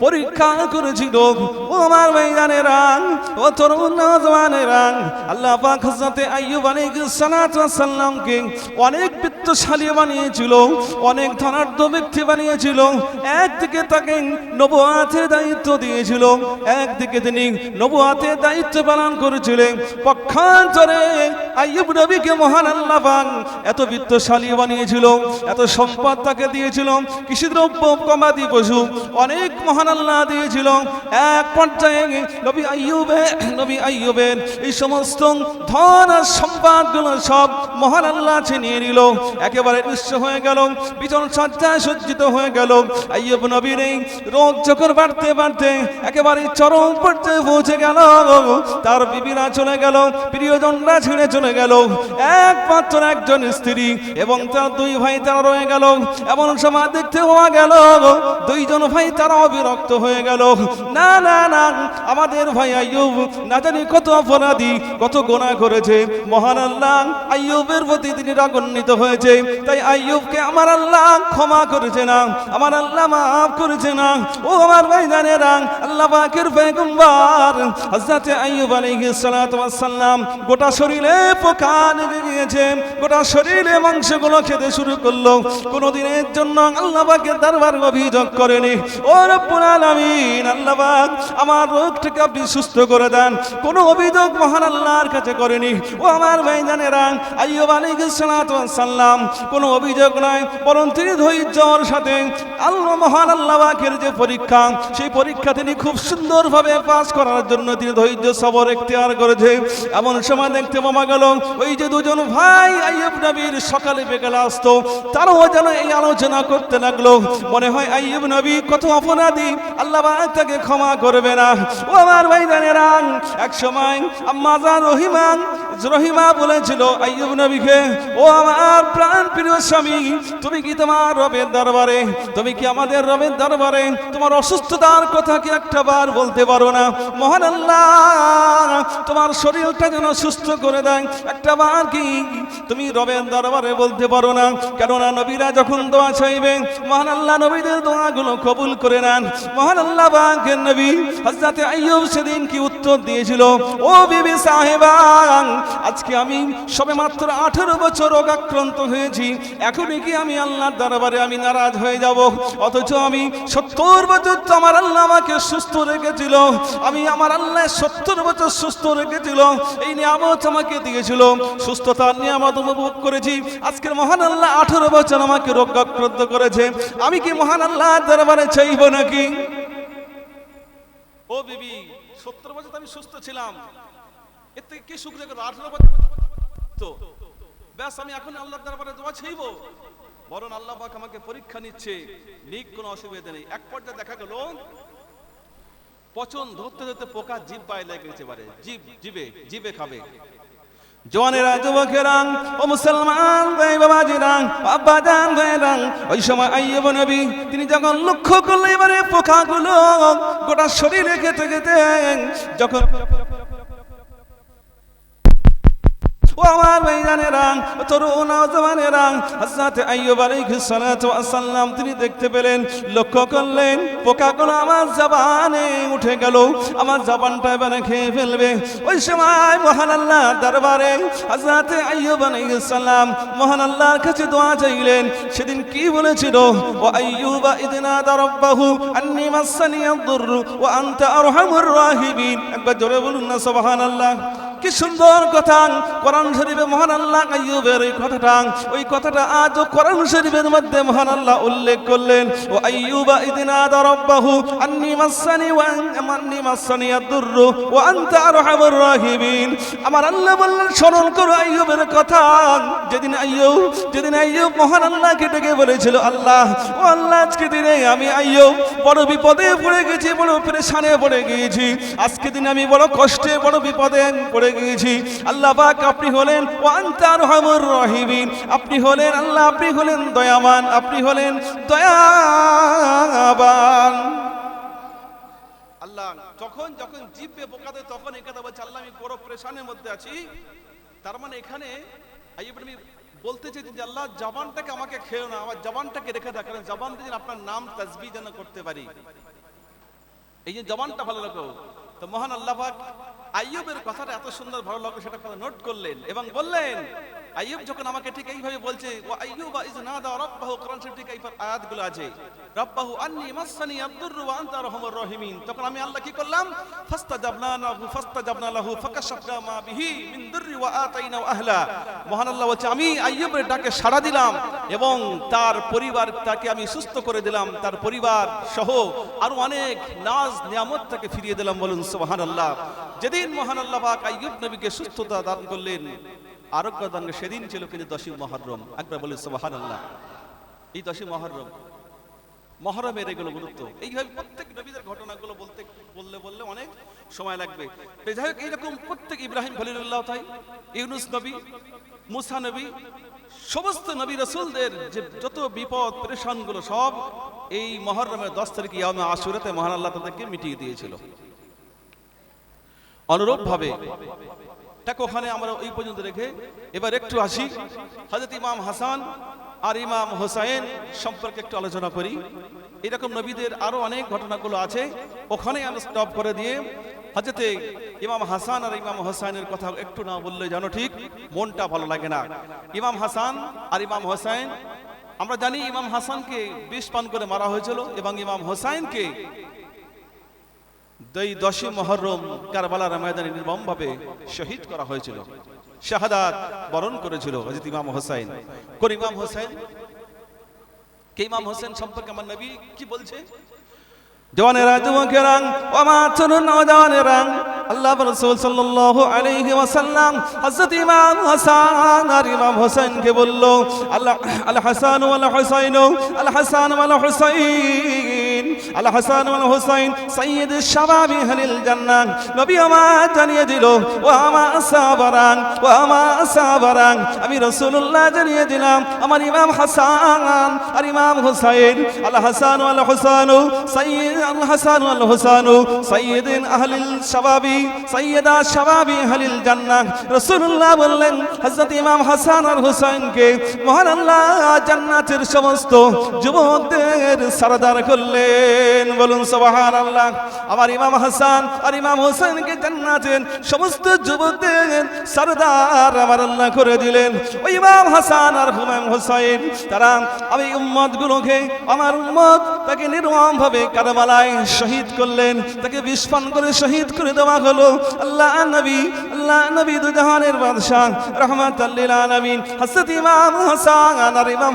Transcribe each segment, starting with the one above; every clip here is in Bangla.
পরীক্ষা করেছিল, ও আমার ভাইজানেরা ও তরুণ নওজওয়ানেরা আল্লাহ পাক হযরত আইয়ুব আলাইহিস সালাতু অনেক বিত্তশালী বানিয়েছিল, অনেক ধনাঢ্য ব্যক্তি বানিয়েছিল। একদিকে তাকে নবুয়াতের দায়িত্ব দিয়েছিল, একদিকে তিনি নবুয়াতের দায়িত্ব পালন করেছিলেন। পক্ষান্তরে আইয়ুব নবীকে মহান আল্লাহ পাক এত বিত্তশালী বানিয়েছিল, এত সম্পদ তাকে দিয়েছিল, কৃষিদ্রব্য কমাদি পশু, অনেক মহান আল্লাহ দিয়েছিল। এক পর্যায়ে নবী আইয়ুবে, নবী আইয়ুবের এই সমস্ত ধন আর সম্পদগুলো সব মহান আল্লাহ ছিনিয়ে নিল। একেবারে নিঃস্ব হয়ে গেল। বিচন সজ্জায় সজ্জিত হয়ে গেল। আইয়ুব নবীর এই রোগ যখন বাড়তে বাড়তে একেবারে চরম পর্যায়ে পৌঁছে গেল। তার বিবিরা চলে গেল, প্রিয়জনরা ছেড়ে চলে গেল। একমাত্র একজন স্ত্রী এবং তার দুই ভাই তারা রয়ে গেল। এমন সময় দেখতে হওয়া গেল, দুইজন ভাই তারা অবিরক্ত হয়ে গেল। না না না, আমাদের ভাই আইয়ুব না জানি কত অপরাধী, কত গোনা করেছে। মহান আল্লাহ আইয়ুবের প্রতি তিনি রাগান্বিত হয়েছে। তাই আইয়ুবকে আমার আল্লাহ ক্ষমা করেছে না। আমার আল্লাহ মাফ করেছে না। ও আমার ভাই জানেরা আল্লাহ পাকের পয়গম্বর হযরত আইয়ুব আলাইহিস সালাতু সালাম গোটা শরীরে পোকা লেগে গিয়েছে। গোটা শরীরে মাংসগুলো খেতে শুরু করল। কোনোদিনের জন্য আল্লাহ পাকের দরবার অভিযোগ করেনি। ও রব্বুল আলামিন, আল্লাহ পাক আমার রোগটাকে আপনি সুস্থ করে দেন। কোনো অভিযোগ মহান আল্লাহর কাছে করেনি। ও আমার ভাইজানেরা আইয়ুব আলাইহিস সালাতু কোনো অভিযোগ নয় বরং তিনি ধৈর্যর সাথে আল্লাহ মহান আল্লাহ পাকের যে পরীক্ষা, সেই পরীক্ষা তিনি খুব সুন্দরভাবে পাস করার জন্য তিনি ধৈর্য, সবর এখতিয়ার করেছে। এমন সময় দেখতে পাওয়া গেল, ওই যে দুজন ভাই আইয়ুব নবীর সকালে বিকেলে আসতো, তারাও যেন এই আলোচনা করতে লাগল। মনে হয়, আইয়ুব নবী কত অপরাধী, আল্লাহ তাকে ক্ষমা করবে না। ও আমার ভাই জানেরা এক সময় আম্মাজান রহিমা রহিমা বলেছিল, আইয়ুব নবীকে, ও আমার প্রাণ প্রিয় স্বামী, তুমি কি তোমার রবের দরবারে, তুমি কি আমাদের রবের দরবারে তোমার অসুস্থতার কথা কি একটা বার বলতে পারো না? মহান আল্লাহ, তোমার শরীরটা যেন সুস্থ করে দেয়। একটা বার কি? তুমি রবের দরবারে বলতে পারো না। কেননা নবীরা যখন দোয়া চাইবে, মহান আল্লাহ নবীদের দোয়াগুলো কবুল করে নেন। মহান আল্লাহ বাগের নবী হযরত আইয়ুব সেদিন কি উত্তর দিয়েছিল, ও বিবি সাহেবা আজকে আমি সবে মাত্র আঠেরো বছর রোগাক্রান্ত হয়েছি। এখনই কি আমি আল্লাহর দরবারে আমি নারাজ হয়ে যাব? অথচ আমি সত্তর বছর তো আমার আল্লাহ আমাকে সুস্থ রেখেছিল। আমি আমার আল্লাহ সত্তর বছর সুস্থ রেখেছিল। এই নিয়ামত আমাকে দিয়েছিল। সুস্থতার নিয়ামত উপভোগ করেছি। আজকের মহান আল্লাহ আঠেরো বছর আমাকে রোগাক্রান্ত করেছে। আমি কি মহান আল্লাহর দরবারে চাইব নাকি? ও বিবি, সত্তর বছর আমি সুস্থ ছিলাম। এর থেকে তো ব্যাস, আমি এখন দরবারে দোয়া চাইব। বরং আল্লাহ পাক আমাকে পরীক্ষা নিচ্ছে, নিক, কোনো অসুবিধা নেই। এক পর্যায়ে দেখা গেল, পচন ধরতে ধরতে পোকা জিভ পায়ে লেগেছে পারে জিভ জিবে জিবে খাবে। ও মুসলমান ভাই ওই সময় নবী, তিনি যখন লক্ষ্য করলেন এবারে পোকাগুলো গোটা শরীরে খেতে খেতে, যখন ও আমার ভাইজানেরা তরুণ নওজওয়ানেরা হযরত আইয়ুব আলাইহিস সালাতু ওয়াস সালাম, তিনি দেখতে পেলেন, লক্ষ্য করলেন পোকাগুলো আমার জবানে উঠে গেল, আমার জবানটা এবারে খেয়ে ফেলবে। ওই সময় মহান আল্লাহ দরবারে হযরত আইয়ুব আলাইহিস সালাম, মহান আল্লাহর কাছে দোয়া চাইলেন, সেদিন কি বলেছিল? ও আইয়ুব ইদনা রাব্বাহু আন্নী মাসানি আদ-দুরর ওয়া আনতা আরহামুর রাহিবিন। একবার জোরে বলুন না, সুবহানাল্লাহ। কি সুন্দর কথা? কোরআন শরীফে মহান আল্লাহ আইয়ুবের ওই কথাটা। ওই কথাটা আজও কোরআন শরীফের মধ্যে মহান আল্লাহ উল্লেখ করলেন। ও আইয়ুবা ইদিনা রাব্বাহু আন্নি মাসানি ওয়া আন্নি মাসানি আদ-দুরর ওয়া আনতা আরহামুর রাহিমিন। আমার আল্লাহ বললেন, স্মরণ করো আইয়ুবের কথা। যেদিন আইয়ুব যেদিন আইয়ুব মহান আল্লাহকে ডেকে বলেছিল, আল্লাহ, ও আল্লাহ, আজকে দিনে আমি আইয়ুব বড় বিপদে পড়ে গেছি, বড় পেরেশানে পড়ে গিয়েছি। আজকে দিনে আমি বড় কষ্টে, বড় বিপদে পড়ে গিয়েছি আল্লাহ পাক আপনি হলেন ওয়ান্তার হামুর রহিমিন। আপনি হলেন আল্লাহ, আপনি হলেন দয়াবান, আপনি হলেন দয়াবান। আল্লাহ, যখন যখন জিভে বোকাতে তখন এই কথা বলছে, আল্লাহ, আমি বড় প্রেশানের মধ্যে আছি। তার মানে এখানে আইয়ুব নবী বলতে চাইছেন যে, আল্লাহ, জবানটাকে আমাকে খেও না, আমার জবানটাকে রেখে দাও, কারণ জবান দিয়ে আপনার নাম তাসবিহ যেন করতে পারি। এই যে জবানটা ভালো লাগো তো মহান আল্লাহ পাক আইয়ুবের কথাটা এত সুন্দর ভালো লাগল সেটা নোট করলেন এবং বললেন আইয়ুব যখন আমাকে ঠিক এইভাবে বলছে ও আইয়ুবা ইজ নাদা রাব্বাহু কোরআন শরীফ থেকে এই আয়াতগুলো আছে। রাব্বাহু আন্নি মাসানি আদ-দুররু ওয়া আনতা আরহামুর রাহিমিন তখন আমি আল্লাহ কি করলাম? ফাস্তাজাবনা লাহু ফাস্তাজাবনা লাহু, ফাকাশাফনা মা বিহি মিন দুররি ওয়া আতাইনাহু আহলা মহান আল্লাহ বলছে, আমি আইয়ুবের ডাকে সাড়া দিলাম এবং তার পরিবার তাকে আমি সুস্থ করে দিলাম, তার পরিবার সহ আরও অনেক নাজ নিয়ামত তাকে ফিরিয়ে দিলাম বলুন সুবহানাল্লাহ। যেদিন মহান আল্লাহ পাক আইয়ুব নবীকে সুস্থতা দান করলেন আরোগ্য দান সেদিন ছিল কিন্তু দশই মহরম। একবার বলে, সুবহানাল্লাহ। এই দশই মহরম। মহরমের এগুলো গুরুত্ব। এইভাবে প্রত্যেক নবীদের ঘটনাগুলো বলতে, বললে বললে অনেক সময় লাগবে। যাই হোক, এইরকম প্রত্যেক ইব্রাহিম খলিলুল্লাহ তাই, ইউনুস নবী, মুসা নবী, সমস্ত নবী রসুলদের যে যত বিপদ পরেশানগুলো সব এই মহরমের দশ তারিখ ইয়ামে আশুরাতে মহান আল্লাহ তাদেরকে মিটিয়ে দিয়েছিল। অনুরূপ তাকে ওখানে আমরা ওই পর্যন্ত রেখে এবার একটু আসি। হজরত ইমাম হাসান আর ইমাম হোসাইন সম্পর্কে একটু আলোচনা করি। এরকম নবীদের আরও অনেক ঘটনাগুলো আছে। ওখানে আমরা স্টপ করে দিয়ে হজরতে ইমাম হাসান আর ইমাম হোসাইনের কথা একটু না বললে জানো ঠিক? মনটা ভালো লাগে না। ইমাম হাসান আর ইমাম হোসাইন, আমরা জানি ইমাম হাসানকে বিষ পান করে মারা হয়েছিল এবং ইমাম হোসাইনকে দুই দশই মহরম কারবালার ময়দানে নির্মমভাবে শহীদ করা হয়েছিল। শাহাদাত বরণ করেছিল হজরত ইমাম হোসেন কোন ইমাম হোসেন কে ইমাম হোসেন সম্পর্কে আমার নবী কি বলছে? জওয়ানেরা যুবকেরা তরুণ নওজওয়ানেরা আল্লাহ রাসূল সাল্লাল্লাহু আলাইহি ওয়াসাল্লাম হযরত ইমাম হাসান আর ইমাম হোসেনকে বলল আল্লাহ আল হাসান ওয়াল হুসাইন আল হাসান ওয়াল হুসাইন আল হাসান ওয়াল হুসাইন, সাইয়্যিদ শাবাবি আহলিল জান্নাহ। নবী আমার জানিয়ে দিল, ও আমার সাহাবারান, ও আমার সাহাবারান, আমি রাসূলুল্লাহ জানিয়ে দিলাম, আমার ইমাম হাসান আর ইমাম হুসাইন আল হাসান ওয়াল হুসাইন, সাইয়্যিদ আল হাসান ওয়াল হুসাইন সাইয়্যিদিন আহলিল শাবাবি শাবাবি জান্নাহ। রাসূলুল্লাহ বললেন ইমাম হাসান আর হুসাইনকে জান্নাতের সমস্ত যুবকদের করলেন। বলুন আমার ইমাম হাসান আর ইমাম হোসেনকে জান্নাতের সমস্ত যুবকদের আমার আল্লাহ করে দিলেন। ইমাম হাসান আর ইমাম হোসেন তারা আমি উম্মত গুলোকে আমার উম্মত তাকে নির্মম ভাবে কারবালায় শহীদ করলেন, তাকে বিস্ফান করে শহীদ করে দেওয়া হলো আল্লাহ নবী আল্লাহ নবী দুজাহানের বাদশাহ রহমাত ইমাম হাসান ইমাম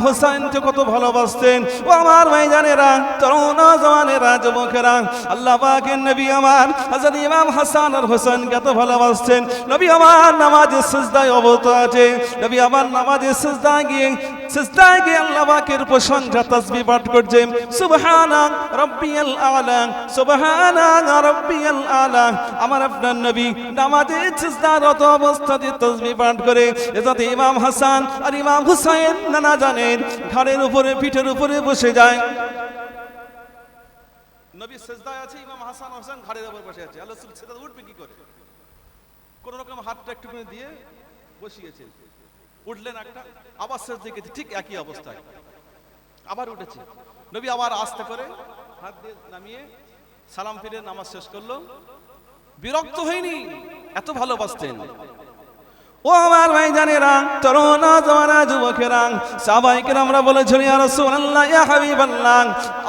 কত ভালোবাসতেন। ও আমার ভাইজানেরা তরুণ জওয়ানেরা, যুবকেরা, আল্লাহ পাকের নবী আমার হযরত ইমাম হাসান আর হোসেনকে এত ভালোবাসতেন। নবী আমার নামাজের সিজদায় অবত আছে। নবী আমার নামাজের সিজদায় গিয়ে সিজদায় গিয়ে আল্লাহ পাকের প্রশংসা, তাসবিহ পাঠ করছে। সুবহানা রাব্বিয়াল আলা সুবহানা রাব্বিয়াল আলা। আমার আপনার নবী নামাজে সিজদারত অবস্থাতে তাসবিহ পাঠ করে। ইমাম হাসান আর ইমাম হুসাইন নানা জানেন, ঘাড়ের উপরে, পিঠের উপরে বসে যায়। নবী সেজদায় আছে, ইমাম হাসান ঘাড়ের উপর বসে আছে। আল্লাহ সেজদা উঠবে কি করে? কোন রকম হাতটা একটু করে দিয়ে বসিয়েছেন উঠলেন একটা, আবার সেজদা গেছে ঠিক একই অবস্থায়। আবার উঠেছে। নবী আবার আস্তে করে হাত দিয়ে নামিয়ে সালাম ফিরে নামাজ শেষ করল। বিরক্ত হয়নি? এত ভালোবাসতেন। ও আমার ভাই জানেরা তরুণ জওয়ানা যুবকেরা সবাইকে আমরা বলেছি ইয়া রাসূলুল্লাহ, ইয়া হাবিবাল্লাহ,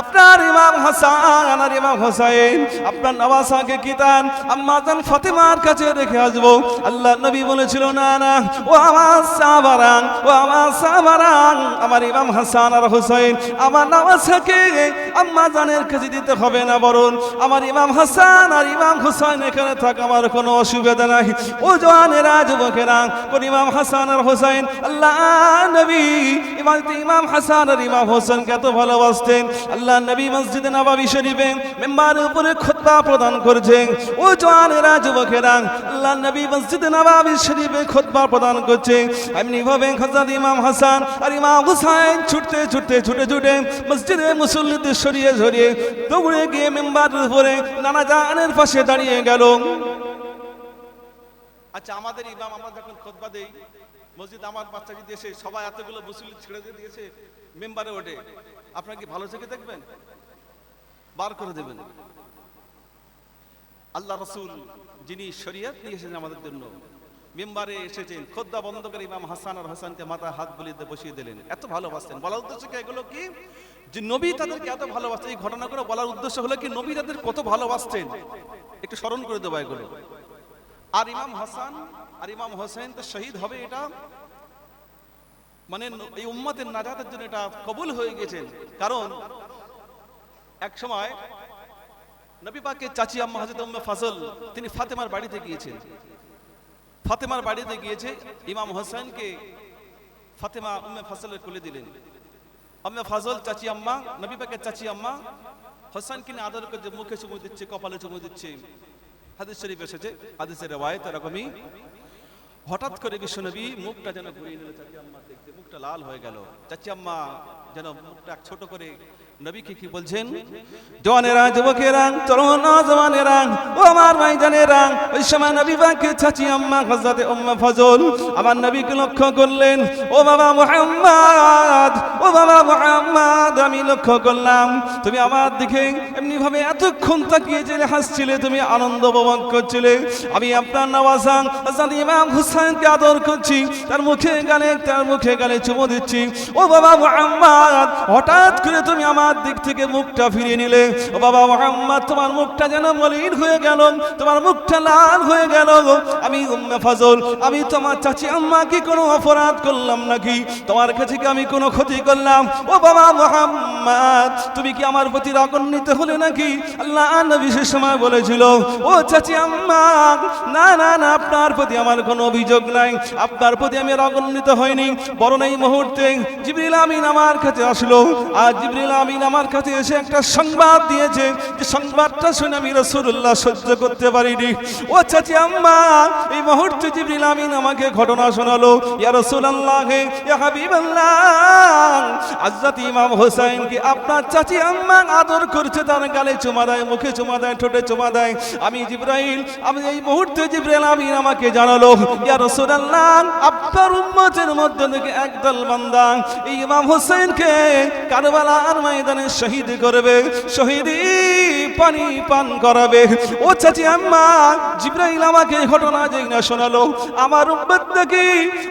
আপনার ইমাম হাসান আর ইমাম হোসেন আপনার নওয়াসাকে কিতান আম্মা জান ফাতেমার কাছে রেখে আসব। আল্লাহ নবী বলেছিল, না না, ও আমার সাহাবারান, ও আমার সাহাবারান, আমার ইমাম হাসান আর হোসেন আমার নওয়াসাকে আম্মা জানের কাছে দিতে হবে না বরং আমার ইমাম হাসান আর ইমাম হোসেন এখানে থাক আমার কোনো অসুবিধা নাই। ও জওয়ানেরা, যুবকেরা কোন ইমাম হাসান আর হোসেন আল্লাহ নবী ইমাম ইমাম হাসান আর ইমাম হোসেনকে এত ভালোবাসতেন, আল্লাহ নবী মসজিদে নবাবী শরীফে মেম্বারের উপরে খুতবা প্রদান করছেন, ও জওয়ানেরা, যুবকেরা, আল্লাহ নবী মসজিদে নবাবী শরীফে খুতবা প্রদান করছে এমনি ভাবে হযরত ইমাম হাসান আর ইমাম হুসাইন ছুটতে ছুটতে, ছুটে ছুটে মসজিদে মুসল্লিদের সরিয়ে সরিয়ে দৌড়ে গিয়ে মেম্বার উপরে নানা জানের পাশে দাঁড়িয়ে গেল। আচ্ছা আমাদের ইমাম, আমরা যখন খোদবা দেই, মসজিদ আমার বাচ্চা যদি এসে সবাই এতগুলো মুসলিম ছেড়ে দিয়ে দিয়েছে, মেম্বারে ওঠে। আপনারা কি ভালো চোখে দেখবেন? বার করে দেবেন। আল্লাহ রসুল যিনি শরিয়ত নিয়ে এসেছেন আমাদের জন্য, মেম্বারে এসেছেন খোদ্দা বন্ধ করে ইমাম হাসান আর হাসানকে মাথায় হাত দিয়ে বসিয়ে দিলেন। এত ভালোবাসতেন। বলার উদ্দেশ্য কি এগুলো কি? যে নবী তাদেরকে এত ভালোবাসতেন এই ঘটনাগুলো বলার উদ্দেশ্য হলো কি, নবী তাদের কত ভালোবাসতেন? একটু স্মরণ করে দেবো এগুলো। আর ইমাম হাসান, আর ইমাম হোসেন তো শহীদ হবে এটা। মানে এই উম্মতের নাজাতের জন্য এটা কবুল হয়ে গেছেন। কারণ এক সময় নবী পাকের চাচি আম্মা হযরত উম্মে ফজল, তিনি ফাতেমার বাড়িতে গিয়েছেন। ফাতেমার বাড়িতে গিয়েছে, ইমাম হোসেনকে ফাতেমা উম্মে ফজলের কোলে দিলেন। উম্মে ফজল চাচি আম্মা, নবী পাকের চাচি আম্মা, হোসেনকে আদর করে মুখে চুমু দিচ্ছে, কপালে চুমু দিচ্ছে। হাদিস শরীফ এসেছে, হাদিসের রেওয়ায়ত এরকমই। হঠাৎ করে বিশ্বনবী মুখটা যেন ঘুরিয়ে নিল, চাচি আম্মা দেখতে, মুখটা লাল হয়ে গেল। চাচি আম্মা যেন মুখটা ছোট করে নবীকে কি বলছেন? তরুণ ও আমার ওই সময় নবী আম্মা ফজল আমার নবীকে লক্ষ্য করলেন, ও বাবা ও বাবা আমি লক্ষ্য করলাম, তুমি আমার দিকে এমনি ভাবে এতক্ষণ তাকিয়ে তাকিয়েছিলে হাসছিলে, তুমি আনন্দ উপভোগ করছিলে, আমি আপনার নওয়াজান হযরত ইমাম হুসাইনকে আদর করছি, তার মুখে গালে তার মুখে গালে চুমু দিচ্ছি, ও বাবা মুহাম্মদ, হঠাৎ করে তুমি আমার দিক থেকে মুখটা ফিরিয়ে নিলে, ও বাবা মুহাম্মদ, তোমার মুখটা যেন মলিন হয়ে গেল, তোমার মুখটা লাল হয়ে গেল। আমি উম্মে ফজল, আমি তোমার চাচি আম্মা কি কোনো অপরাধ করলাম নাকি? তোমার কাছে কি আমি কোনো ক্ষতি করলাম? ও বাবা মুহাম্মদ, তুমি কি আমার প্রতি রাগান্বিত হলে নাকি? আল্লাহ নবী সে সময় বলেছিল, ও চাচি আম্মা না না না, আপনার প্রতি আমার কোনো অভিযোগ নাই। আপনার প্রতি আমি রাগান্বিত হইনি। বরং এই মুহূর্তে জিবরিল আমিন আমার কাছে আসলো। আর জিবরিল আমিন আমার কাছে এসে একটা সংবাদ দিয়েছে। যে সংবাদটা শুনে আমি রাসূলুল্লাহ সহ্য করতে পারিনি। ও চাচি আম্মা, এই মুহূর্তে জিবরিল আমিন আমাকে ঘটনা শোনালো। ইয়া রাসূলুল্লাহ, ইয়া হাবিবাল্লাহ, হযরত ইমাম হোসেন কি আপনার চাচি আম্মা আদর করছে, তার গালে চুমা দেয়, মুখে চুমা দেয়, ঠোঁটে চুমা দেয়। আমি জিব্রাইল, আমি এই মুহূর্তে জিব্রাইল আমিন আমাকে জানালো, ইয়া রাসূলুল্লাহ, আপনার উম্মতের মধ্যে থেকে একদল বান্দা ইমাম হোসেনকে কারবালার ময়দানে শহীদ করবে শহীদি পানি পান করাবে। ও চাচি আম্মা, জিব্রাইল আমাকে ঘটনা যেই না শোনালো। আমার উম্মত থেকে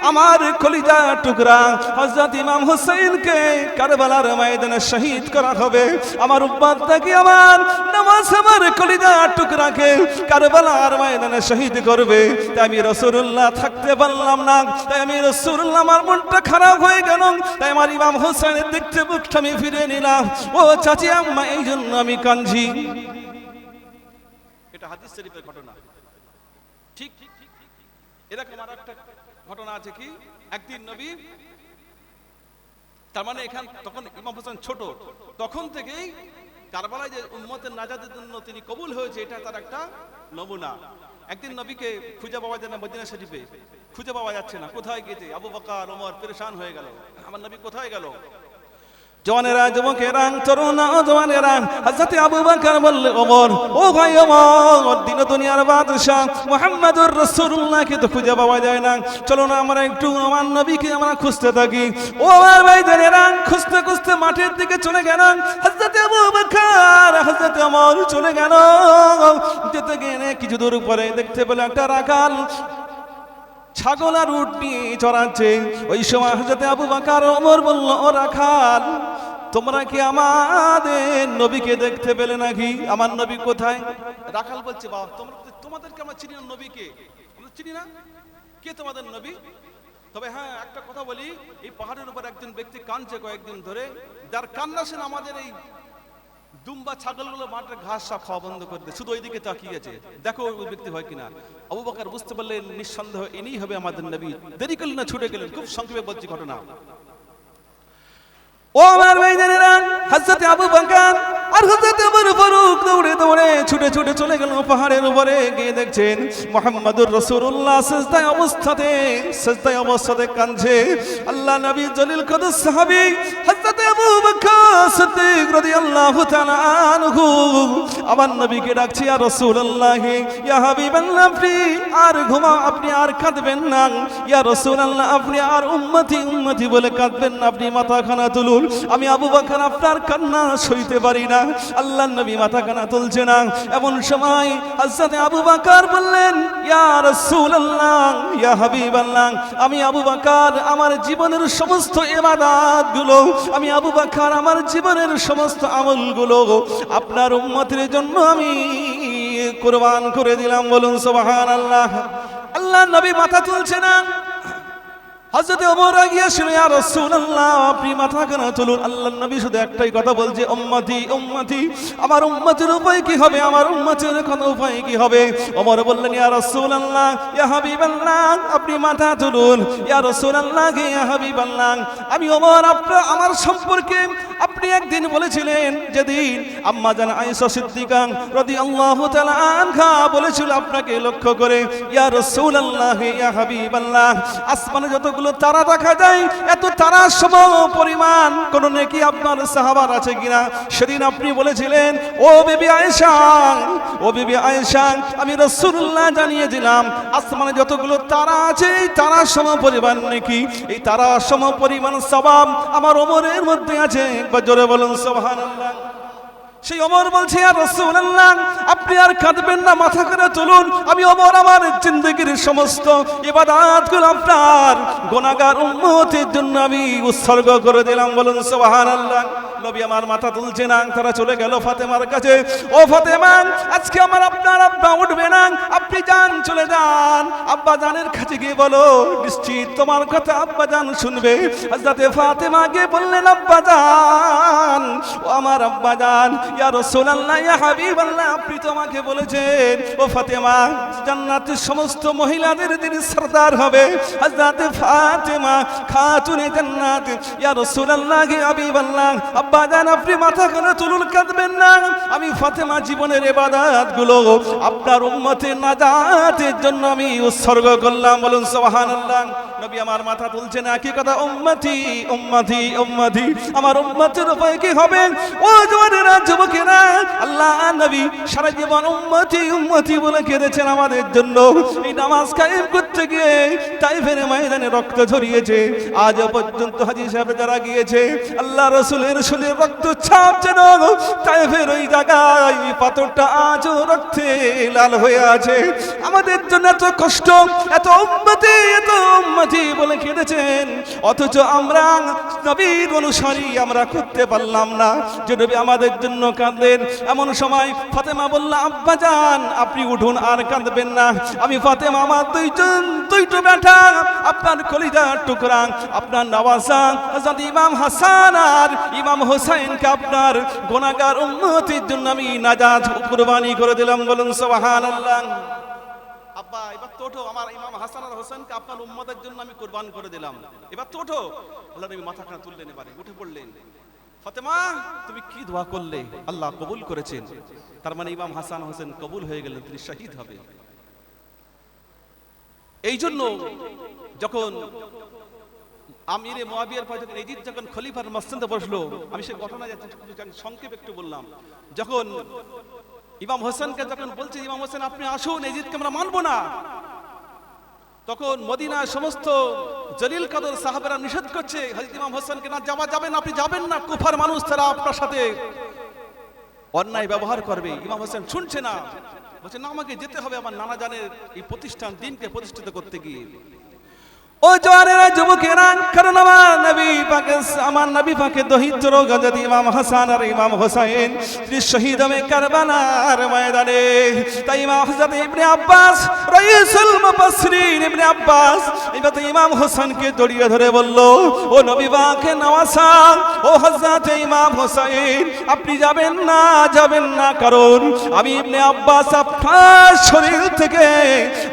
আমার কলিজা টুকরা। হযরত ইমাম হোসেনকে কারবালার ময়দানে শহীদ করা হবে। আমার উম্মত থেকে আমার নামাজ আমার কলিজা টুকরাকে কারবালার ময়দানে শহীদ করবে। তাই আমি রাসূলুল্লাহ থাকতে পারলাম না। তাই আমি রাসূলুল্লাহ, আমার মনটা খারাপ হয়ে গেল। তাই আমার ইমাম হোসেনের দেখতে মুখটা আমি ফিরে নিলাম। ও চাচি আম্মা, এই জন্য আমি কাঞ্জি এটা হাদিস শরীফের ঘটনা। ঠিক, এরকম আর একটা ঘটনা আছে কি? একদিন নবী, তার মানে এখান তখন ইমাম হোসেন ছোট, তখন থেকেই কারবালায় যে নাজাদের জন্য তিনি কবুল হয়েছে, এটা তার একটা নমুনা। একদিন নবীকে খুঁজে পাওয়া যায় না মদিনা শরীফে। খুঁজে পাওয়া যাচ্ছে না, কোথায় গেছে? আবু বকর ওমর পেরেশান হয়ে গেল। আমার নবী কোথায় গেল? জওয়ানেরা যুবকেরা তরুণ জওয়ানেরা হযরত আবু বকর বললে, ওমর, ও ভাই ওমর, দিন দুনিয়ার বাদশা মুহাম্মদুর রাসূলুল্লাহকে তো খুঁজে পাওয়া যায় না। চলো না, আমরা একটু আমার নবীকে আমরা খুঁজতে থাকি। ও আমার ভাই জানেরা খুঁজতে খুঁজতে মাঠের দিকে চলে গেল। হযরত আবু বকর, হযরত ওমর চলে গেল। যেতে গেলে কিছু দূর পরে দেখতে পেল একটা রাখাল। ছাগল আর উট নিয়ে চড়াচ্ছে। ওই সময় হজরতে আবু বাকার ওমর বলল ও রাখাল তোমরা কি আমাদের নবীকে দেখতে পেলে নাকি? আমার নবী কোথায়? রাখাল বলছে, বাবা, তোমরা তোমাদেরকে আমরা চিনি না নবীকে। চিনি না? কে তোমাদের নবী? তবে হ্যাঁ একটা কথা বলি, এই পাহাড়ের উপর একজন ব্যক্তি কাঁদছে কয়েকদিন ধরে। যার কান্না আমাদের এই দুম্বা ছাগলগুলো মাঠের ঘাস সব খাওয়া বন্ধ করে দেয়। শুধু ওইদিকে তাকিয়ে আছে। দেখো ওই ব্যক্তি হয় কিনা। আবু বকর বুঝতে পারলেন, নিঃসন্দেহ এনেই হবে আমাদের নবী। দেরি করলেন না ছুটে গেলেন। খুব সংক্ষেপে বলছি ঘটনা। ও আমার ভাই জানেরা হযরত আবু বকর আর ওমর ফারুক দৌড়ে দৌড়ে ছুটে ছুটে চলে গেল পাহাড়ের উপরে। গিয়ে দেখছেন মুহাম্মাদুর অবস্থাতে অবস্থাতে কাঁদছে। আল্লাহ নবী জলিল আবু বকর সিদ্দিক রাদিয়াল্লাহু তাআলা আনহু, আমার নবীকে আর রাসূলুল্লাহ, ইয়া হাবিবাল্লাহ, আপনি আর ঘুমা আপনি আর কাঁদবেন না। ইয়া রাসূলুল্লাহ, আপনি আর উম্মতি উম্মতি বলে কাঁদবেন না। আপনি মাথা খানা তুলুন, আমি আবু বকর আপনার কান্না সইতে পারি না। আল্লাহ নবী মাথা খানা তুলছে না। এমন সময় হযরত আবু বকর বললেন, ইয়া রাসূলুল্লাহ, ইয়া হাবিবাল্লাহ, আমি আবু বকর, আমার জীবনের সমস্ত ইবাদতগুলো, আমি আবু বকর, আমার জীবনের সমস্ত আমলগুলো আপনার উম্মতের জন্য আমি কুরবান করে দিলাম। বলুন সুবহানাল্লাহ। আল্লাহ নবী মাথা তুলছে না। হযরত ওমর গিয়েছিল ইয়া রাসূলুল্লাহ, আপনি মাথা কেন তুলুন? আল্লাহর নবী শুধু একটাই কথা বলছে, উম্মতি উম্মতি, আমার উম্মতের উপায় কি হবে? আমার উম্মতের কোন উপায় কি হবে? ওমর বললেন, ইয়া রাসূলুল্লাহ, ইয়া হাবিবাল্লাহ, আপনি মাথা তুলুন। ইয়া রাসূলুল্লাহ ইয়া হাবিবাল্লাহ? আমি ওমর, আপনার, আমার সম্পর্কে আপনি একদিন বলেছিলেন, যেদিন আম্মা জান আয়েশা সিদ্দিকা রাদিয়াল্লাহু তাআলা আনহা বলেছিল আপনাকে লক্ষ্য করে, ইয়া রাসূলুল্লাহ ইয়া হাবিবাল্লাহ, আসমানে যতগুলো তারা দেখা যায়, এত তারা সম পরিমাণ, কোন নেকি আপনার সাহাবার আছে কিনা? সেদিন আপনি বলেছিলেন, ও বেবি আয়েশা, ও বেবি আয়েশা, আমি রসুল্লাহ জানিয়ে দিলাম, আসমানে যতগুলো তারা আছে, এই তারা সম পরিমাণ নাকি? এই তারা সম পরিমাণ সবাব আমার ওমরের মধ্যে আছে। একবার জোরে বলুন, সুবহানাল্লাহ। সেই অমর বলছে আর আপনি আর কাঁদবেন না, মাথা করে চলুন। আমি অমর, আমার জিন্দগির সমস্ত ইবাদতগুলো আপনার গোনাগার উন্নতির জন্য আমি উৎসর্গ করে দিলাম। বলুন সোহান নবী আমার মাথা তুলছে না, তারা চলে গেল ফাতেমার কাছে। ও ফাতেমা, আজকে আমার আপনার আব্বা উঠবে না আপনি যান, চলে যান। আব্বা জানের কাছে গিয়ে বলো, নিশ্চিত তোমার কথা আব্বা জান শুনবে। হযরতে ফাতেমা গিয়ে বললেন, আব্বা জান, ও আমার আব্বা জান, ইয়া রাসূলুল্লাহ, ইয়া হাবিবাল্লাহ, আপনি তো আমাকে বলেছেন, ও ফাতেমা, জান্নাতের সমস্ত মহিলাদের যিনি সরদার হবে। হযরতে ফাতেমা, খাতুনে জান্নাত, ইয়া রাসূলুল্লাহ, ইয়া হাবিবাল্লাহ, আব্বা জান, আপনি মাথা করে তুলুন, কাঁদবেন না। আমি ফাতেমা জীবনের ইবাদতগুলো আপনার উম্মতের নাজাতের জন্য আমি উৎসর্গ করলাম। বলুন, সুবহানাল্লাহ। নবী আমার মাথা তুলছে না, কি কথা? উম্মতি উম্মতি উম্মতি। আমার উম্মতের উপায় কি হবে? ও জওয়ানেরা যুবকেরা, আল্লাহ নবী সারা জীবন উম্মতি উম্মতি বলে কেঁদেছেন আমাদের জন্য। এই নামাজ কায়েম করতে গিয়ে তাইফের ময়দানে রক্ত ঝরিয়েছে। আজ পর্যন্ত হাজি সাহেব যারা গিয়েছে, আল্লাহ রসুলের শুনে রক্ত ছাপ যেন তাইফের ওই জায়গায় পাথরটা আজও রক্তে লাল হয়ে আছে। আমাদের জন্য এত কষ্ট, এত উম্মতি এত উম্মতি বলে কেঁদেছেন। অথচ আমরা নবীর অনুসারী, আমরা করতে পারলাম না। যে নবী আমাদের জন্য কাঁদলেন এমন সময় ফাতেমা বলল, আব্বা যান আপনি উঠুন, আর কাঁদবেন না। আমি ফাতেমা, আমার দুইজন, দুইটো বেটা আপনার কলিজার টুকরা, আপনার নওয়াজা, হযরত ইমাম হাসান আর ইমাম হোসেনকে আপনার গুনাহগার উম্মতির জন্য আমি নাজাত কুরবানি করে দিলাম। বলুন, সুবহানাল্লাহ। এবার তো ওঠো, আমার ইমাম হাসান আর হোসেনকে আপনার উম্মতের জন্য আমি কুরবান করে দিলাম। এবার তো ওঠো। আল্লাহ নবী তুললেন এবারে, উঠে পড়লেন। ফাতেমা, তুমি কি দোয়া করলে? আল্লাহ কবুল করেছেন। তার মানে ইমাম হাসান হোসেন কবুল হয়ে গেলেন, তিনি শহীদ হবে। এই জন্য যখন আমিরে মোয়াবিয়ার পর যখন এজিদ, যখন খলিফার মসজিদে বসল, আমি সে ঘটনা সংক্ষেপ একটু বললাম। যখন ইমাম হোসেনকে যখন বলছে, ইমাম হোসেন, আপনি আসুন, এজিদকে আমরা মানবো না। তখন মদিনার সমস্ত জলিল কাদর সাহাবেরা নিষেধ করছে, হযরত ইমাম হোসেনকে না যাওয়া যাবেন আপনি যাবেন না, কুফার মানুষ তারা আপনার সাথে। অন্যায় ব্যবহার করবে, ইমাম হোসেন শুনছে না। বলছে, না, আমাকে যেতে হবে আমার নানা জানের এই প্রতিষ্ঠান, দিনকে প্রতিষ্ঠিত করতে গিয়ে। ও জওয়ানেরা যুবকেরা কারণ আমার নবী পাকে, আমার নবী পাকে দহিত্র গজদ ইমাম হাসান আর ইমাম হোসাইন তিনি শহীদ হবে কারবালার ময়দানে, তাই ইমাম হযরত ইবনে আব্বাস, রাইসুল মুফাসসিরিন ইবনে আব্বাস, এবার ইমাম হোসেনকে জড়িয়ে ধরে বলল, ও নবী পাকে নওয়াসা, ও হযরত ইমাম হোসাইন, আপনি যাবেন না যাবেন না, কারণ আমি ইবনে আব্বাস আপনার শরীর থেকে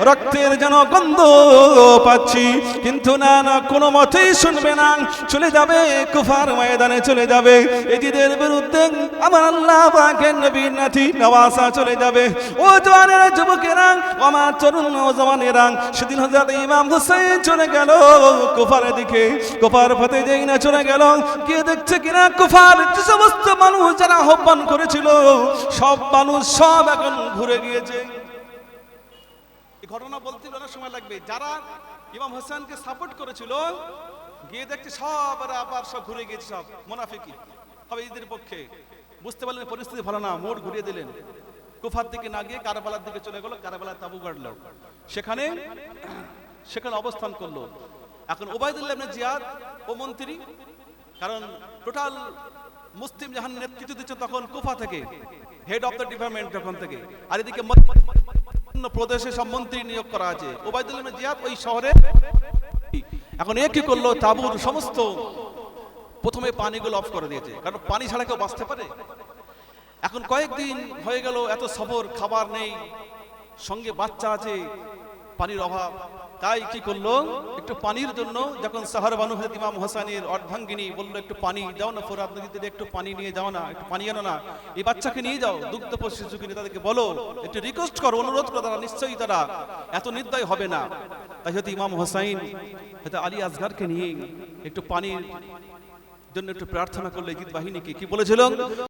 রক্তের যেন গন্ধ পাচ্ছি। কিন্তু না না, কোনো মতেই শুনবে না। চলে যাবে কুফার ময়দানে, চলে যাবে। এজিদের বিরুদ্ধে আমার আল্লাহ পাকের নবীর নাতি নওয়াসা চলে যাবে। ও জওয়ানেরা যুবকেরা আমার তরুণ নওজওয়ানেরা সেদিন হযরত ইমাম হুসাইন চলে গেল কুফারের দিকে। কুফার পথে যেই না চলে গেল কে দেখছে কিনা কুফার যে সমস্ত মানুষ যারা আহ্বান করেছিল, সব মানুষ সব এখন ঘুরে গিয়েছে। ঘটনা বলতে অনেক সময় লাগবে। যারা ইমাম হোসেনকে সাপোর্ট করেছিল। গিয়ে দেখছে সব আর আবার সব ঘুরে গিয়েছে সব মোনাফিকি হবে ঈদের পক্ষে। বুঝতে পারলেন পরিস্থিতি ভালো না, মোড় ঘুরিয়ে দিলেন। কুফার দিকে না গিয়ে কারবালার দিকে চলে গেল কারবালার তাবু গাড়লো। সেখানে সেখানে অবস্থান করল। এখন ওবায়দুল্লাহ জিয়াদ, ও মন্ত্রী, কারণ টোটাল মুসলিম জাহান নেতৃত্ব দিচ্ছে তখন কুফা থেকে হেড অফ দ্য ডিপার্টমেন্ট তখন থেকে। আর এদিকে প্রদেশে সব মন্ত্রী নিয়োগ করা আছে। ওবায়দুল জিয়াদ ওই শহরে। এখন এ কি করল? তাবুর সমস্ত প্রথমে পানিগুলো অফ করে দিয়েছে। কারণ পানি ছাড়া কেউ বাঁচতে পারে? এখন কয়েকদিন হয়ে গেল, এত সবর খাবার নেই, সঙ্গে বাচ্চা আছে, পানির অভাব। তাই কি করল? একটু পানির জন্য যখন সাহার বানু হজরত ইমাম হোসেনের অর্ধাঙ্গিনী বলল, একটু পানি দাও না ফোরাত নদীতে একটু পানি নিয়ে যাও না, একটু পানি আনো না। এই বাচ্চাকে নিয়ে যাও, দুগ্ধ নিয়ে তাদেরকে বলো, একটু রিকোয়েস্ট করো, অনুরোধ করো তারা, নিশ্চয়ই তারা এত নির্দয় হবে না। তাই হয়তো ইমাম হোসাইন হয়তো আলী আসগারকে নিয়ে একটু পানির জন্য একটু প্রার্থনা করলে জিত বাহিনীকে কি বলেছিল?